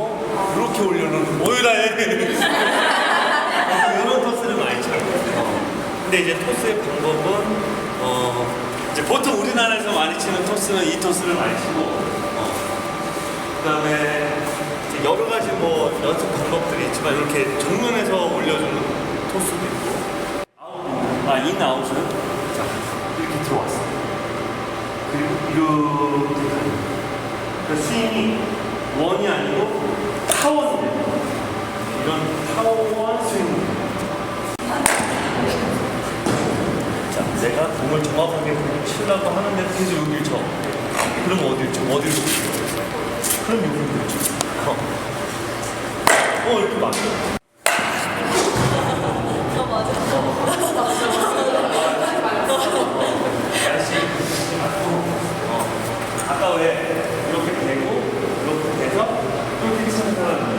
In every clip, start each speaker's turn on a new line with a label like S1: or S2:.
S1: 어? 그렇게 올려놓는 오유라 해. 이런 토스를 많이 쳐요. 어. 근데 이제 토스의 방법은 어 이제 보통 우리나라에서 많이 치는 토스는 이 토스를 많이 치고 어. 그다음에 이제 여러 가지 뭐 연습 방법들이 있지만 이렇게 정면에서 올려주는 토스도 있고 아웃, 아 인 아웃은 자 이렇게 들어왔어. 그리고 이렇게 가요. 그 스윙이 원이 아니고 타원이 돼요. 이런 타원 스윙. 자, 내가 공을 정확하게 치려고 하는데 계속 여기를 쳐. 그럼 어딜 쳐? 어디를 쳐? 그럼 여기를 쳐. 어, 어 이렇게 맞아. 다시 맞고, 어. 아까 왜 이렇게 되고 이렇게 돼서 이렇게 치는 사람이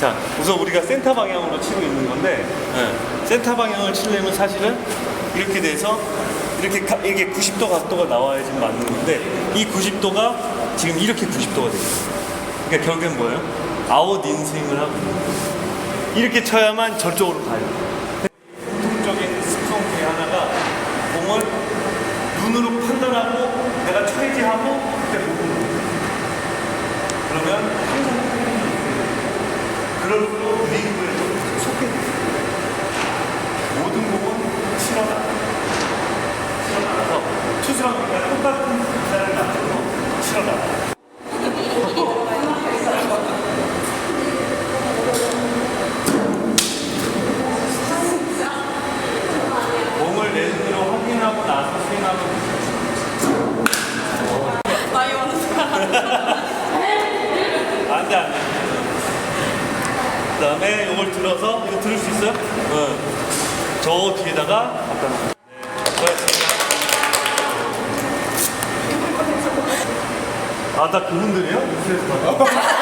S1: 자 우선 우리가 센터 방향으로 치고 있는 건데 예, 센터 방향을 치려면 사실은 이렇게 돼서 이렇게 가- 이게 90도 각도가 나와야지 맞는 건데 이 90도가 지금 이렇게 90도가 돼 있어 그러니까 결국엔 뭐예요? 아웃 인스윙을 하고. 이렇게 쳐야만 저쪽으로 가요 공통적인 습성 중에 하나가 공을 눈으로 판단하고 내가 쳐야지 하고 그때 거예요. 그러면 항상. 리그에 좀 속게 돼요. 모든 나가. 치러 나가서 투수랑 똑같은 기사를 맞춰서 치러 나가. 공을 내 눈으로 확인하고 나서 스윙하면
S2: 나이 많은 사람.
S1: 안 돼, 안 돼. 그 다음에 이걸 들어서, 이거 들을 수 있어요? 응. 저 뒤에다가, 네. 아? 뉴스에서 봤어.